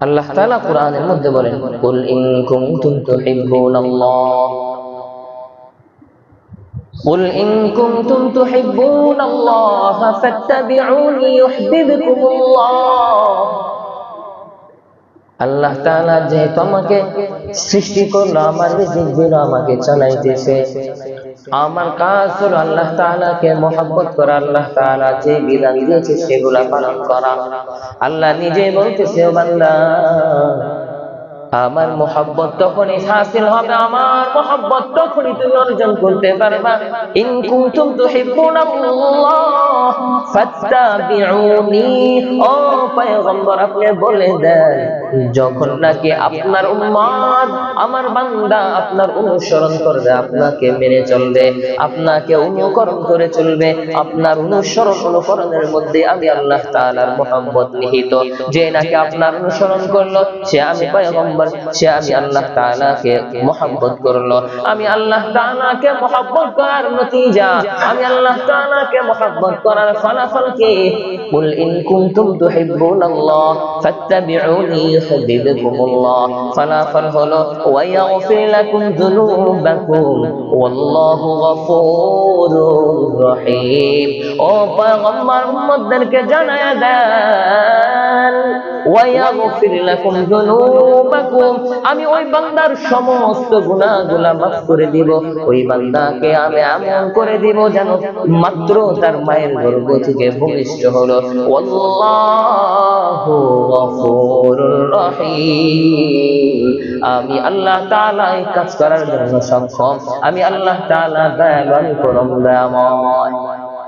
আল্লাহ তাআলা কোরআনের মধ্যে বলেন কুল ইন কুনতুম তুহিব্বুনাল্লাহ قل إن كنتم تحبون الله فاتبعوني يحببكم الله আল্লাহ তাআলা যেহেতু আমাকে সৃষ্টি করল, আমার রিজিক দিল আমাকে চালাইতেছে। আমার কাজ হলো আল্লাহ তাআলাকে মহব্বত করা, আল্লাহ তাআলা যে বিধান দিয়েছে সেগুলা পালন করা। আল্লাহ নিজে বলতেছে বান্দা আমার মোহাব্বত তখনই হাসিল হবে, আমার মোহাব্বত তখনই তুমি অর্জন করতে পারবা। আপনি বলে দেন, যখন নাকি আপনার আমার বান্দা আপনার অনুসরণ করবে, আপনাকে মেনে চলবে, আপনাকে অনুকরণ করে চলবে, আপনার অনুসরণ অনুকরণের মধ্যে আমি আল্লাহ তাআলার মোহাম্মত নিহিত। যে নাকি আপনার অনুসরণ করল, সে আমি পয়গম্বর সে আমি আল্লাহ তাআলাকে মোহাম্মত করল। আমি আল্লাহ তাআলাকে মোহাম্মত করার নতিজা, আমি আল্লাহ তাআলাকে মোহাম্মত করার ফলাফল কি কুল ইন কুনতুম তুহিব্বুনাল্লাহ, ফাত্তাবিউনি ইউহিব্বুকুমুল্লাহ। ফলাফল হলো, ওয়া ইয়াগফির লাকুম যুনুবাকুম ওয়াল্লাহু গফুরুর আমি ওই বান্দার সমস্ত গুনাহগুলা মাফ করে দিব। ওই বান্দাকে আমি এমন করে দিব যেন মাত্র তার মায়ের গর্ভ থেকে ভূমিষ্ঠ হলো। গফুরুর রহিম। আমি আল্লাহ তাআলা এই কাজ করার জন্য সক্ষম। আমি আল্লাহ তাআলা আমি পরম দয়াময়।